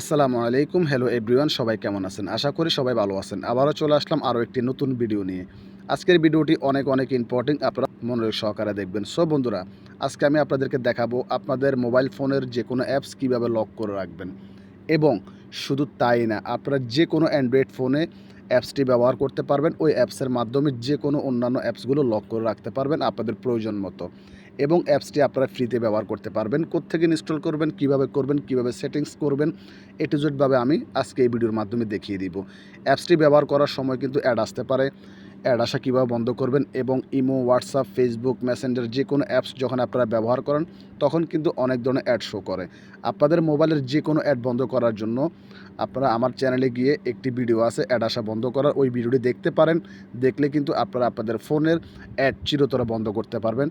আসসালামু আলাইকুম। Hello everyone সবাই কেমন আছেন? আশা করি সবাই ভালো আছেন। আবারও চলে আসলাম আরও একটি নতুন ভিডিও নিয়ে। আজকের ভিডিওটি অনেক অনেক ইম্পর্টেন্ট আপনারা মনোযোগ সহকারে দেখবেন। সো বন্ধুরা, আজকে আমি আপনাদেরকে দেখাবো আপনাদের মোবাইল ফোনের যে কোনো অ্যাপস কীভাবে লক করে রাখবেন। এবং শুধু তাই না, আপনারা যে কোনো অ্যান্ড্রয়েড ফোনে অ্যাপসটি ব্যবহার করতে পারবেন। ওই অ্যাপসের মাধ্যমে যে কোনো অন্যান্য অ্যাপসগুলো লক করে রাখতে পারবেন আপনাদের প্রয়োজন মতো। এবং অ্যাপসটি আপনারা ফ্রিতে ব্যবহার করতে পারবেন। কোথেকে ইনস্টল করবেন, কীভাবে করবেন, কীভাবে সেটিংস করবেন এ টু আমি আজকে এই ভিডিওর মাধ্যমে দেখিয়ে দিব। অ্যাপসটি ব্যবহার করার সময় কিন্তু অ্যাড আসতে পারে। অ্যাড আসা কীভাবে বন্ধ করবেন এবং ইমো, হোয়াটসঅ্যাপ, ফেসবুক, মেসেঞ্জার যে কোনো অ্যাপস যখন আপনারা ব্যবহার করেন, তখন কিন্তু অনেক ধরনের অ্যাড শো করে। আপনাদের মোবাইলের যে কোনো অ্যাড বন্ধ করার জন্য আপনারা আমার চ্যানেলে গিয়ে একটি ভিডিও আছে, অ্যাড আসা বন্ধ করার। ওই ভিডিওটি দেখতে পারেন, দেখলে কিন্তু আপনারা আপনাদের ফোনের অ্যাড চিরতরে বন্ধ করতে পারবেন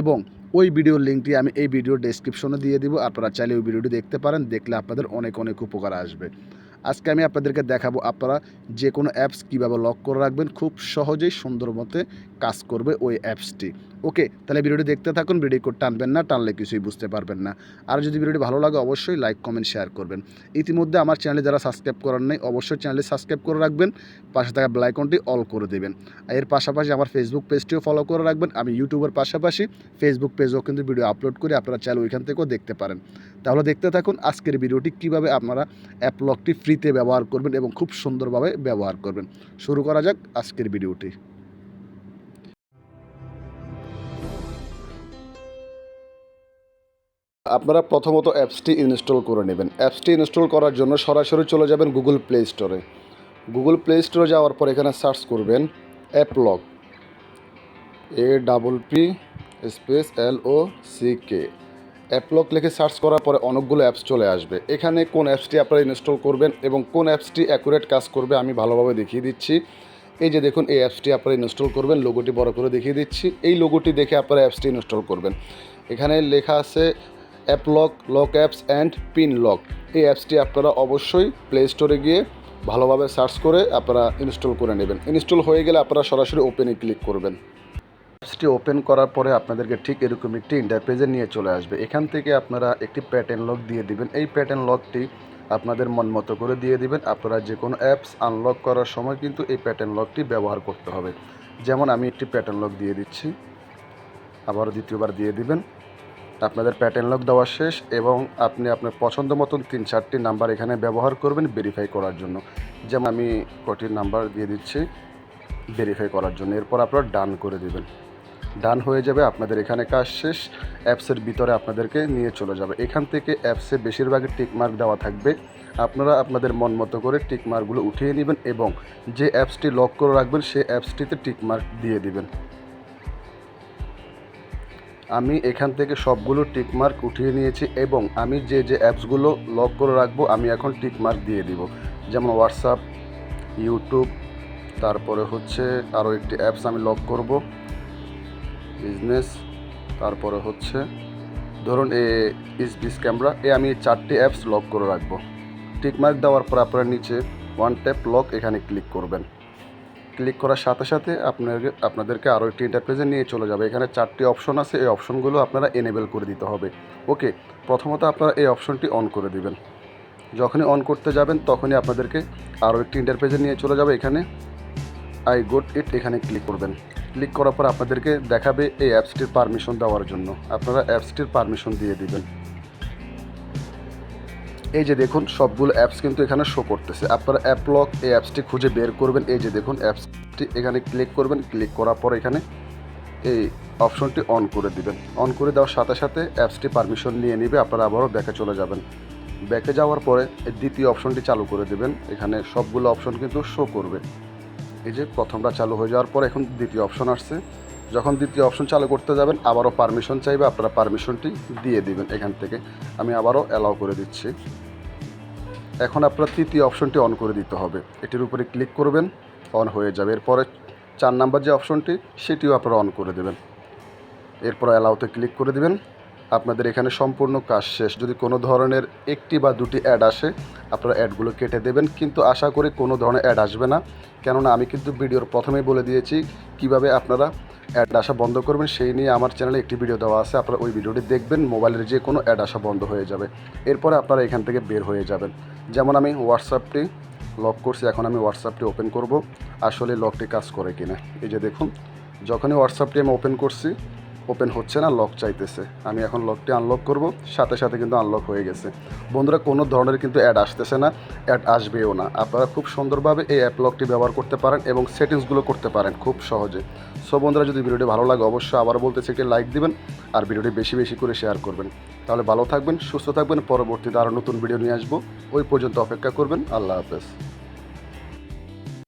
এবং ওই ভিডিওর লিঙ্কটি আমি এই ভিডিওর ডেসক্রিপশনে দিয়ে দিব। আপনারা চাইলে ওই ভিডিওটি দেখতে পারেন, দেখলে আপনাদের অনেক অনেক উপকার আসবে। আজকে আমি আপনাদেরকে দেখাবো আপনারা যে কোনো অ্যাপস কীভাবে লক করে রাখবেন। খুব সহজেই সুন্দর মতে কাজ করবে ওই অ্যাপসটি। ওকে, তাহলে ভিডিওটি দেখতে থাকুন ভিডিও কোড টানবেন না, টানলে কিছুই বুঝতে পারবেন না। আর যদি ভিডিওটি ভালো লাগে, অবশ্যই লাইক, কমেন্ট, শেয়ার করবেন। ইতিমধ্যে আমার চ্যানেলে যারা সাবস্ক্রাইব করার নেই, অবশ্যই চ্যানেলে সাবস্ক্রাইব করে রাখবেন, পাশে থাকা বেলাইকনটি অল করে দেবেন। এর পাশাপাশি আমার ফেসবুক পেজটিও ফলো করে রাখবেন। আমি ইউটিউবের পাশাপাশি ফেসবুক পেজও কিন্তু ভিডিও আপলোড করি, আপনারা চাইলে ওইখান থেকেও দেখতে পারেন। তাহলে দেখতে থাকুন আজকের ভিডিওটি কীভাবে আপনারা অ্যাপ লকটি ফ্রিতে ব্যবহার করবেন এবং খুব সুন্দরভাবে ব্যবহার করবেন। শুরু করা যাক আজকের ভিডিওটি। আপনারা প্রথমত অ্যাপসটি ইনস্টল করে নেবেন। অ্যাপসটি ইনস্টল করার জন্য সরাসরি চলে যাবেন গুগল প্লে স্টোরে। গুগল প্লে স্টোরে যাওয়ার পর এখানে সার্চ করবেন app lock A double P space L O C K. App lock লিখে সার্চ করার পরে অনেকগুলো অ্যাপস চলে আসবে। এখানে কোন অ্যাপসটি আপনারা ইনস্টল করবেন এবং কোন অ্যাপসটি অ্যাকুরেট কাজ করবে আমি ভালোভাবে দেখিয়ে দিচ্ছি। এই যে দেখুন, এই অ্যাপসটি আপনারা ইনস্টল করবেন, লোগোটি বড় করে দেখিয়ে দিচ্ছি। এই লোগোটি দেখে আপনারা অ্যাপসটি ইনস্টল করবেন। এখানে লেখা আছে app lock lock apps and pin lock. এই অ্যাপসটি আপনারা অবশ্যই প্লে স্টোরে গিয়ে ভালোভাবে সার্চ করে আপনারা ইনস্টল করে নেবেন। ইনস্টল হয়ে গেলে আপনারা সরাসরি ওপেনে ক্লিক করবেন। অ্যাপসটি ওপেন করার পরে আপনাদেরকে ঠিক এরকম একটি ইন্টারপেজে নিয়ে চলে আসবে। এখান থেকে আপনারা একটি প্যাটার্ন লক দিয়ে দিবেন। এই প্যাটার্ন লকটি আপনাদের মন মতো করে দিয়ে দিবেন। আপনারা যে কোনো অ্যাপস আনলক করার সময় কিন্তু এই প্যাটার্ন লকটি ব্যবহার করতে হবে। যেমন আমি একটি প্যাটার্ন লক দিয়ে দিচ্ছি। আবারও দ্বিতীয়বার দিয়ে দিবেন। আপনাদের প্যাটার্ন লক দেওয়া শেষ এবং আপনি আপনার পছন্দ মতন তিন চারটি নাম্বার এখানে ব্যবহার করবেন ভেরিফাই করার জন্য। যেমন আমি কটির নাম্বার দিয়ে দিচ্ছি ভেরিফাই করার জন্য। এরপর আপনারা ডান করে দেবেন। ডান হয়ে যাবে, আপনাদের এখানে কাজ শেষ। অ্যাপসের ভিতরে আপনাদেরকে নিয়ে চলে যাবে। এখান থেকে অ্যাপসে বেশিরভাগই টিকমার্ক দেওয়া থাকবে। আপনারা আপনাদের মন মতো করে টিকমার্কগুলো উঠিয়ে নেবেন এবং যে অ্যাপসটি লক করে রাখবেন সেই অ্যাপসটিতে টিকমার্ক দিয়ে দিবেন। আমি এখান থেকে সবগুলো টিকমার্ক উঠিয়ে নিয়েছি এবং আমি যে যে অ্যাপসগুলো লক করে রাখব, আমি এখন টিকমার্ক দিয়ে দিব। যেমন হোয়াটসঅ্যাপ ইউটিউব তারপরে হচ্ছে আরও একটি অ্যাপস আমি লক করব। বিজনেস তারপরে হচ্ছে, ধরুন এ ইস বিস ক্যামেরা এ আমি চারটি অ্যাপস লক করে রাখব। টিকমার্ক দেওয়ার পর আপনারা নিচে ওয়ান ট্যাপ লক এখানে ক্লিক করবেন। ক্লিক করার সাথে সাথে আপনাকে আপনাদেরকে আরও একটি ইন্টারপ্রেজে নিয়ে চলে যাবে। এখানে চারটি অপশন আছে। এই অপশনগুলো আপনারা এনেবেল করে দিতে হবে। ওকে প্রথমত আপনারা এই অপশনটি অন করে দিবেন। যখনই অন করতে যাবেন, তখনই আপনাদেরকে আরও একটি ইন্টারপ্রেজে নিয়ে চলে যাবে। এখানে আই গোট ইট এখানে ক্লিক করবেন। ক্লিক করার পর আপনাদেরকে দেখাবে এই অ্যাপসটির পারমিশন দেওয়ার জন্য। আপনারা অ্যাপসটির পারমিশন দিয়ে দিবেন। এই যে দেখুন, সবগুলো অ্যাপস কিন্তু এখানে শো করতেছে। আপনারা অ্যাপ লক এই অ্যাপসটি খুঁজে বের করবেন। এই যে দেখুন অ্যাপসটি এখানে ক্লিক করবেন। ক্লিক করার পর এখানে এই অপশনটি অন করে দিবেন। অন করে দেওয়ার সাথে সাথে অ্যাপসটি পারমিশন নিয়ে নেবে। আপনারা আবারও ব্যাকে চলে যাবেন। ব্যাকে যাওয়ার পরে দ্বিতীয় অপশনটি চালু করে দেবেন। এখানে সবগুলো অপশন কিন্তু শো করবে। এই যে প্রথমটা চালু হয়ে যাওয়ার পর এখন দ্বিতীয় অপশন আসছে। যখন দ্বিতীয় অপশন চালু করতে যাবেন, আবারও পারমিশন চাইবে। আপনারা পারমিশনটি দিয়ে দিবেন এখান থেকে। আমি আবারও অ্যালাউ করে দিচ্ছি। এখন আপনার তৃতীয় অপশনটি অন করে দিতে হবে। এটির উপরে ক্লিক করবেন, অন হয়ে যাবে। এরপরে চার নাম্বার যে অপশনটি, সেটিও আপনারা অন করে দেবেন। এরপর অ্যালাউতে ক্লিক করে দিবেন। আপনাদের এখানে সম্পূর্ণ কাজ শেষ। যদি কোনো ধরনের একটি বা দুটি অ্যাড আসে, আপনারা অ্যাডগুলো কেটে দেবেন। কিন্তু আশা করি কোনো ধরনের অ্যাড আসবে না। কেননা আমি কিন্তু ভিডিওর প্রথমেই বলে দিয়েছি, কীভাবে আপনারা অ্যাড আসা বন্ধ করবেন, সেই নিয়ে আমার চ্যানেলে একটি ভিডিও দেওয়া আছে। আপনারা ওই ভিডিওটি দেখবেন, মোবাইলের যে কোনো অ্যাড আসা বন্ধ হয়ে যাবে। এরপরে আপনারা এখান থেকে বের হয়ে যাবেন। যেমন আমি হোয়াটসঅ্যাপটি লক করছি, এখন আমি হোয়াটসঅ্যাপটি ওপেন করব। আসলে লকটি কাজ করে কিনা। এই যে দেখুন, যখনই হোয়াটসঅ্যাপটি আমি ওপেন করছি ওপেন হচ্ছে না লক চাইতেছে। আমি এখন লকটি আনলক করব, সাথে সাথে কিন্তু আনলক হয়ে গেছে। বন্ধুরা, কোনো ধরনের কিন্তু অ্যাড আসতেছে না অ্যাড আসবেও না। আপনারা খুব সুন্দরভাবে এই অ্যাপ লকটি ব্যবহার করতে পারেন এবং সেটিংসগুলো করতে পারেন খুব সহজে। সো বন্ধুরা, যদি ভিডিওটি ভালো লাগে, অবশ্যই আবার বলতেছি একটি লাইক দিবেন আর ভিডিওটি বেশি বেশি করে শেয়ার করবেন। তাহলে ভালো থাকবেন, সুস্থ থাকবেন। পরবর্তীতে আরও নতুন ভিডিও নিয়ে আসব। ওই পর্যন্ত অপেক্ষা করবেন। আল্লাহ হাফেজ।